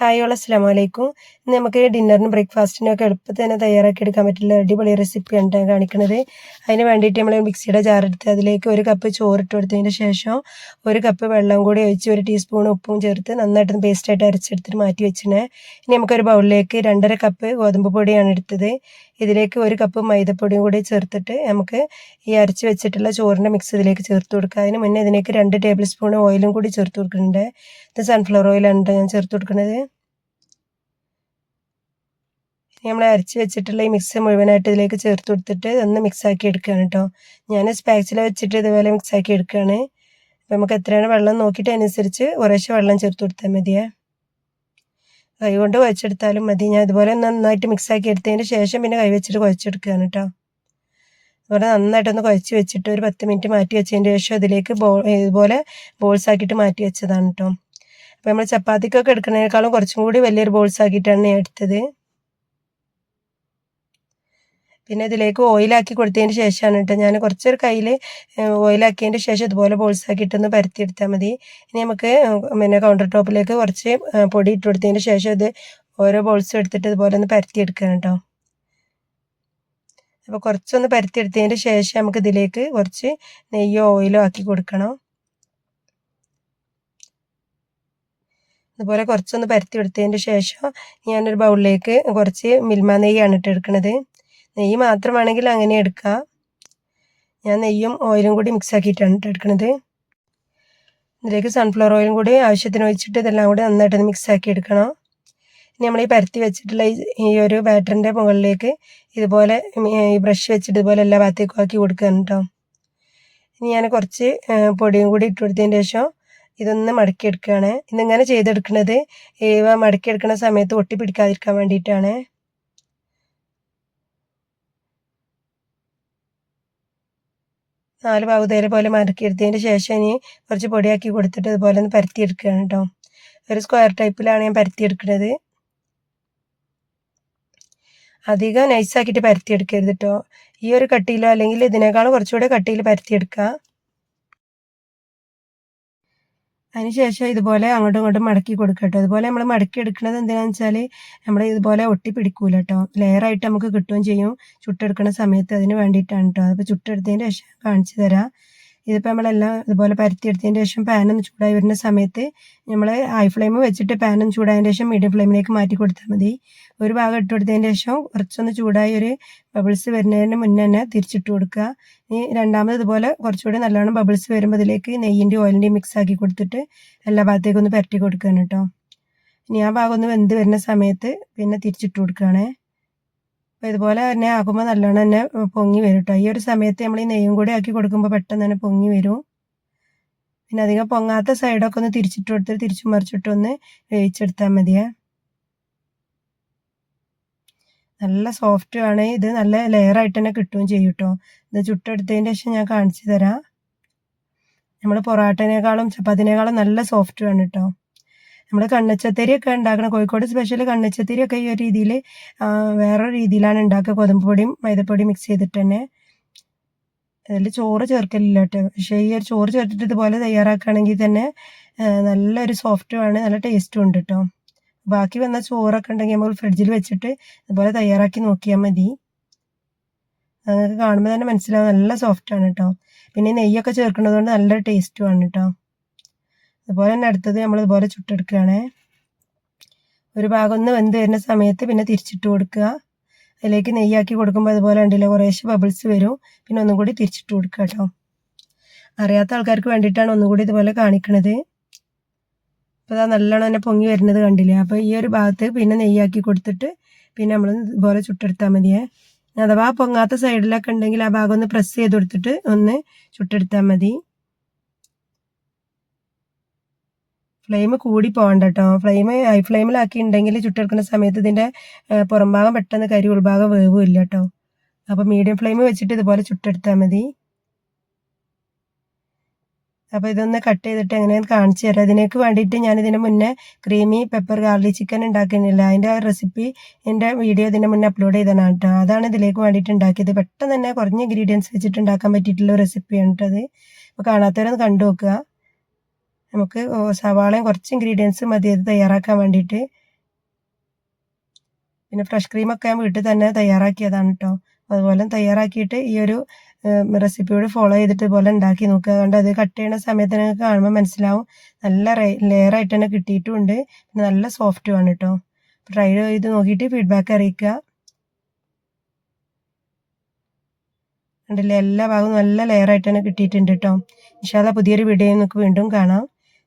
Hi all അസ്സാം വലൈക്കും നമുക്ക് ഡിന്നറിനും ബ്രേക്ക്ഫാസ്റ്റിനും ഒക്കെ എളുപ്പത്തിൽ തന്നെ തയ്യാറാക്കി എടുക്കാൻ പറ്റില്ല അടിപൊളി റെസിപ്പിയാണ് ഞാൻ കാണിക്കുന്നത്. അതിന് വേണ്ടിയിട്ട് നമ്മൾ മിക്സിയുടെ ജാറെടുത്ത് അതിലേക്ക് ഒരു കപ്പ് ചോറിട്ട് കൊടുത്തതിന് ശേഷം ഒരു കപ്പ് വെള്ളം കൂടി ഒഴിച്ച് ഒരു ടീസ്പൂൺ ഉപ്പും ചേർത്ത് നന്നായിട്ട് പേസ്റ്റായിട്ട് അരച്ചെടുത്തിട്ട് മാറ്റി വെച്ചിട്ടേ ഇനി നമുക്കൊരു ബൗളിലേക്ക് രണ്ടര കപ്പ് ഗോതമ്പ് പൊടിയാണ് എടുത്തത്. ഇതിലേക്ക് ഒരു കപ്പ് മൈദപ്പൊടിയും കൂടി ചേർത്തിട്ട് നമുക്ക് ഈ അരച്ച് വെച്ചിട്ടുള്ള ചോറിന്റെ മിക്സ് ഇതിലേക്ക് ചേർത്ത് കൊടുക്കുക അതിന് മുന്നേ ഇതിലേക്ക് രണ്ട് ടേബിൾ സ്പൂൺ ഓയിലും കൂടി ചേർത്ത് കൊടുക്കുന്നുണ്ട്. ഇത് സൺഫ്ലവർ ഓയിലാണ് ഞാൻ ചേർത്ത് കൊടുക്കുന്നത്. നമ്മൾ അരച്ച് വെച്ചിട്ടുള്ള ഈ മിക്സ് മുഴുവനായിട്ട് ഇതിലേക്ക് ചേർത്ത് കൊടുത്തിട്ട് ഒന്ന് മിക്സാക്കി എടുക്കുകയാണ് കേട്ടോ ഞാൻ സ്പാച്ചില വെച്ചിട്ട് ഇതുപോലെ മിക്സാക്കി എടുക്കുകയാണ്. അപ്പോൾ നമുക്ക് എത്രയാണ് വെള്ളം നോക്കിയിട്ട് അനുസരിച്ച് കുറേശ്ശെ വെള്ളം ചേർത്ത് കൊടുത്താൽ മതിയേ. കൈ കൊണ്ട് കുഴച്ചെടുത്താലും മതി. ഞാൻ ഇതുപോലെ നന്നായിട്ട് മിക്സ് ആക്കി എടുത്തതിന് ശേഷം പിന്നെ കൈ വെച്ചിട്ട് കുഴച്ചെടുക്കുകയാണ് കേട്ടോ അതുപോലെ നന്നായിട്ടൊന്ന് കുഴച്ച് വെച്ചിട്ട് ഒരു പത്ത് മിനിറ്റ് മാറ്റി വെച്ചതിന് ശേഷം അതിലേക്ക് ബോൾ ഇതുപോലെ ബോൾസ് ആക്കിയിട്ട് മാറ്റി വെച്ചതാണ് കേട്ടോ അപ്പോൾ നമ്മൾ ചപ്പാത്തിക്കൊക്കെ എടുക്കുന്നതിനേക്കാളും കുറച്ചും കൂടി വലിയൊരു ബോൾസ് ആക്കിയിട്ടാണ് ഞാൻ എടുത്തത്. പിന്നെ ഇതിലേക്ക് ഓയിലാക്കി കൊടുത്തതിന് ശേഷമാണ് കേട്ടോ. ഞാൻ കുറച്ചൊരു കയ്യിൽ ഓയിലാക്കിയതിന്റെ ശേഷം ഇതുപോലെ ബോൾസ് പരത്തി പരത്തിയെടുത്താൽ മതി. ഇനി നമുക്ക് പിന്നെ കൗണ്ടർ ടോപ്പിലേക്ക് കുറച്ച് പൊടി ഇട്ട് കൊടുത്തതിന് ശേഷം ഇത് ഓരോ ബോൾസും എടുത്തിട്ട് ഇതുപോലെ ഒന്ന് പരത്തിയെടുക്കണം കേട്ടോ. അപ്പോൾ കുറച്ചൊന്ന് പരത്തിയെടുത്തതിന് ശേഷം നമുക്ക് ഇതിലേക്ക് കുറച്ച് നെയ്യോ ഓയിലോ ആക്കി കൊടുക്കണം. അതുപോലെ കുറച്ചൊന്ന് പരത്തി എടുത്തതിന്റെ ശേഷം ഞാനൊരു ബൗളിലേക്ക് കുറച്ച് മിൽമ നെയ്യാണ് ഇട്ടെടുക്കണത് നെയ്യ് മാത്രമാണെങ്കിൽ അങ്ങനെ എടുക്കാം. ഞാൻ നെയ്യും ഓയിലും കൂടി മിക്സ് ആക്കിയിട്ടാണ് എടുക്കുന്നത് ഇതിലേക്ക് സൺഫ്ലവർ ഓയിലും കൂടി ആവശ്യത്തിന് ഒഴിച്ചിട്ട് ഇതെല്ലാം കൂടി നന്നായിട്ട് മിക്സ് ആക്കി എടുക്കണം. ഇനി നമ്മൾ ഈ പരത്തി വെച്ചിട്ടുള്ള ഈ ഒരു ബാറ്ററിന്റെ മുകളിലേക്ക് ഇതുപോലെ ഈ ബ്രഷ് വെച്ചിട്ട് ഇതുപോലെ എല്ലാ ഭാഗത്തേക്കും ആക്കി കൊടുക്കുകയാണ് കേട്ടോ ഇനി ഞാൻ കുറച്ച് പൊടിയും കൂടി ഇട്ട് കൊടുത്തതിന് ശേഷം ഇതൊന്ന് മടക്കിയെടുക്കുകയാണ് ഇതിങ്ങനെ ചെയ്തെടുക്കുന്നത് ഇവ മടക്കിയെടുക്കുന്ന സമയത്ത് ഒട്ടി പിടിക്കാതിരിക്കാൻ വേണ്ടിയിട്ടാണ്. നാല് ഭാഗത്തേരെ പോലെ മടക്കിയെടുത്തതിന് ശേഷം ഇനി കുറച്ച് പൊടിയാക്കി കൊടുത്തിട്ട് ഇതുപോലെ ഒന്ന് പരത്തിയെടുക്കുകയാണ് കേട്ടോ. ഒരു സ്ക്വയർ ടൈപ്പിലാണ് ഞാൻ പരത്തിയെടുക്കുന്നത്. അധികം നൈസാക്കിയിട്ട് പരത്തിയെടുക്കരുത് കേട്ടോ. ഈ ഒരു കട്ടിയിലോ അല്ലെങ്കിൽ ഇതിനേക്കാളും കുറച്ചുകൂടെ കട്ടിയിൽ പരത്തിയെടുക്കുക. അതിനുശേഷം ഇതുപോലെ അങ്ങോട്ടും ഇങ്ങോട്ടും മടക്കി കൊടുക്കട്ടോ. കേട്ടോ ഇതുപോലെ നമ്മൾ മടക്കി എടുക്കുന്നത് എന്തിനാണെന്ന് വെച്ചാൽ നമ്മൾ ഇതുപോലെ ഒട്ടി പിടിക്കൂല കേട്ടോ ലെയറായിട്ട് നമുക്ക് കിട്ടുകയും ചെയ്യും. ചുട്ടെടുക്കുന്ന സമയത്ത് അതിന് വേണ്ടിയിട്ടാണ് കേട്ടോ അപ്പോൾ ചുട്ടെടുത്തതിന് ശേഷം കാണിച്ചു തരാം. ഇതിപ്പോൾ നമ്മളെല്ലാം ഇതുപോലെ പരത്തിയെടുത്തതിന് ശേഷം പാനൊന്ന് ചൂടായി വരുന്ന സമയത്ത് നമ്മൾ ഹൈ ഫ്ലെയിം വെച്ചിട്ട് പാനൊന്ന് ചൂടായതിന് ശേഷം മീഡിയം ഫ്ലെയിമിലേക്ക് മാറ്റി കൊടുത്താൽ മതി. ഒരു ഭാഗം ഇട്ട് കൊടുത്തതിന് ശേഷം കുറച്ചൊന്ന് ചൂടായി ഒരു ബബിൾസ് വരുന്നതിന് മുന്നേ തന്നെ തിരിച്ചിട്ട് കൊടുക്കുക. ഇനി രണ്ടാമത് ഇതുപോലെ കുറച്ചുകൂടി നല്ലോണം ബബിൾസ് വരുമ്പോൾ അതിലേക്ക് നെയ്യിന്റെ ഓയിലിന്റെയും മിക്സ് ആക്കി കൊടുത്തിട്ട് എല്ലാ ഭാഗത്തേക്കും ഒന്ന് പരട്ടി കൊടുക്കുകയാണ് കേട്ടോ. ഇനി ആ ഭാഗം ഒന്ന് വെന്ത് വരുന്ന സമയത്ത് പിന്നെ തിരിച്ചിട്ട് കൊടുക്കുകയാണേ. അപ്പോൾ ഇതുപോലെ തന്നെ ആകുമ്പോൾ നല്ലോണം തന്നെ പൊങ്ങി വരും കേട്ടോ ഈ ഒരു സമയത്ത് നമ്മൾ ഈ നെയ്യും കൂടി ആക്കി കൊടുക്കുമ്പോൾ പെട്ടെന്ന് തന്നെ പൊങ്ങി വരും. പിന്നെ അധികം പൊങ്ങാത്ത സൈഡൊക്കെ ഒന്ന് തിരിച്ചിട്ട് കൊടുത്തിട്ട് തിരിച്ചു മറിച്ചിട്ടൊന്ന് വേവിച്ചെടുത്താൽ മതിയേ. നല്ല സോഫ്റ്റ് ആണ്. ഇത് നല്ല ലെയറായിട്ട് തന്നെ കിട്ടുകയും ചെയ്യും കേട്ടോ ഇത് ചുട്ടെടുത്തതിന്റെ ശേഷം ഞാൻ കാണിച്ചു തരാം. നമ്മൾ പൊറാട്ടനേക്കാളും ചപ്പാത്തിനേക്കാളും നല്ല സോഫ്റ്റ് ആണ് കേട്ടോ നമ്മൾ കണ്ണച്ചത്തേരി ഒക്കെ ഉണ്ടാക്കണം കോഴിക്കോട് സ്പെഷ്യൽ കണ്ണച്ചത്തേരി ഒക്കെ ഈ ഒരു രീതിയിൽ വേറെ രീതിയിലാണ് ഉണ്ടാക്കുക. ഗോതമ്പ് പൊടിയും മൈദപ്പൊടിയും മിക്സ് ചെയ്തിട്ട് തന്നെ. അതിൽ ചോറ് ചേർക്കലില്ല കേട്ടോ. പക്ഷേ ഈ ഒരു ചോറ് ചേർത്തിട്ട് ഇതുപോലെ തയ്യാറാക്കുകയാണെങ്കിൽ തന്നെ നല്ലൊരു സോഫ്റ്റുമാണ് നല്ല ടേസ്റ്റും ഉണ്ട് കേട്ടോ. ബാക്കി വന്ന ചോറൊക്കെ ഉണ്ടെങ്കിൽ നമ്മൾ ഫ്രിഡ്ജിൽ വെച്ചിട്ട് ഇതുപോലെ തയ്യാറാക്കി നോക്കിയാൽ മതി. നിങ്ങൾക്ക് കാണുമ്പോൾ തന്നെ മനസ്സിലാവും. നല്ല സോഫ്റ്റാണ് കേട്ടോ. പിന്നെ നെയ്യൊക്കെ ചേർക്കുന്നത് കൊണ്ട് നല്ല ടേസ്റ്റുമാണ് കേട്ടോ. അതുപോലെ തന്നെ അടുത്തത് നമ്മൾ ഇതുപോലെ ചുട്ടെടുക്കുകയാണ്. ഒരു ഭാഗം ഒന്ന് വെന്ത് വരുന്ന സമയത്ത് പിന്നെ തിരിച്ചിട്ട് കൊടുക്കുക. അതിലേക്ക് നെയ്യാക്കി കൊടുക്കുമ്പോൾ അതുപോലെ ഉണ്ടല്ലോ കുറേശ്ശെ ബബിൾസ് വരും. പിന്നെ ഒന്നും കൂടി തിരിച്ചിട്ട് കൊടുക്കുക കേട്ടോ. അറിയാത്ത ആൾക്കാർക്ക് വേണ്ടിയിട്ടാണ് ഒന്നും കൂടി ഇതുപോലെ കാണിക്കണത്. അപ്പോൾ അതാ നല്ലോണം തന്നെ പൊങ്ങി വരുന്നത് കണ്ടില്ലേ? അപ്പോൾ ഈ ഒരു ഭാഗത്ത് പിന്നെ നെയ്യാക്കി കൊടുത്തിട്ട് പിന്നെ നമ്മൾ ഇതുപോലെ ചുട്ടെടുത്താൽ മതിയേ. അഥവാ പൊങ്ങാത്ത സൈഡിലൊക്കെ ഉണ്ടെങ്കിൽ ആ ഭാഗം ഒന്ന് പ്രസ് ചെയ്ത് കൊടുത്തിട്ട് ഒന്ന് ചുട്ടെടുത്താൽ മതി. ഫ്ലെയിം കൂടി പോകണ്ട കേട്ടോ ഫ്ലെയിം ഹൈ ഫ്ലെയിമിലാക്കി ഉണ്ടെങ്കിൽ ചുട്ടെടുക്കുന്ന സമയത്ത് ഇതിന്റെ പുറംഭാഗം പെട്ടെന്ന് കരി ഉൾഭാഗം വേവില്ല കേട്ടോ അപ്പോൾ മീഡിയം ഫ്ലെയിം വെച്ചിട്ട് ഇതുപോലെ ചുട്ടെടുത്താൽ മതി. അപ്പോൾ ഇതൊന്ന് കട്ട് ചെയ്തിട്ട് എങ്ങനെയാണ് കാണിച്ചു തരാം. ഇതിനേക്ക് വേണ്ടിയിട്ട് ഞാൻ ഇതിന് മുന്നേ ക്രീമി പെപ്പർ ഗാർലിക് ചിക്കൻ ഉണ്ടാക്കുന്നില്ല അതിന്റെ റെസിപ്പി എന്റെ വീഡിയോ ഇതിന് മുന്നേ അപ്ലോഡ് ചെയ്തതാണ് കേട്ടോ അതാണ് ഇതിലേക്ക് വേണ്ടിയിട്ട് ഉണ്ടാക്കിയത്. പെട്ടെന്ന് തന്നെ കുറഞ്ഞ ഇൻഗ്രീഡിയൻസ് വെച്ചിട്ട് ഉണ്ടാക്കാൻ പറ്റിയിട്ടുള്ള റെസിപ്പിയാണ് കേട്ടോ അത്. അപ്പോൾ കാണാത്തവരൊന്ന് കണ്ടു നോക്കുക. നമുക്ക് സവാളയും കുറച്ച് ഇൻഗ്രീഡിയൻസ് മതി അത് തയ്യാറാക്കാൻ വേണ്ടിയിട്ട്. പിന്നെ ഫ്രഷ് ക്രീമൊക്കെ ഞാൻ വീട്ടിൽ തന്നെ തയ്യാറാക്കിയതാണ് കേട്ടോ അതുപോലെ തയ്യാറാക്കിയിട്ട് ഈ ഒരു റെസിപ്പിയോട് ഫോളോ ചെയ്തിട്ട് പോലെ ഉണ്ടാക്കി നോക്കുക. അതുകൊണ്ട് അത് കട്ട് ചെയ്യുന്ന സമയത്ത് നിങ്ങൾക്ക് കാണുമ്പോൾ മനസ്സിലാവും. നല്ല ലെയർ ആയിട്ട് തന്നെ കിട്ടിയിട്ടുമുണ്ട് പിന്നെ നല്ല സോഫ്റ്റുമാണ് കേട്ടോ ട്രൈ ചെയ്ത് നോക്കിയിട്ട് ഫീഡ്ബാക്ക് അറിയിക്കുക. കണ്ടില്ലേ എല്ലാ ഭാഗവും നല്ല ലെയർ ആയിട്ട് തന്നെ കിട്ടിയിട്ടുണ്ട് കേട്ടോ ഇൻഷാല്ല പുതിയൊരു വീഡിയോ നമുക്ക് വീണ്ടും കാണാം.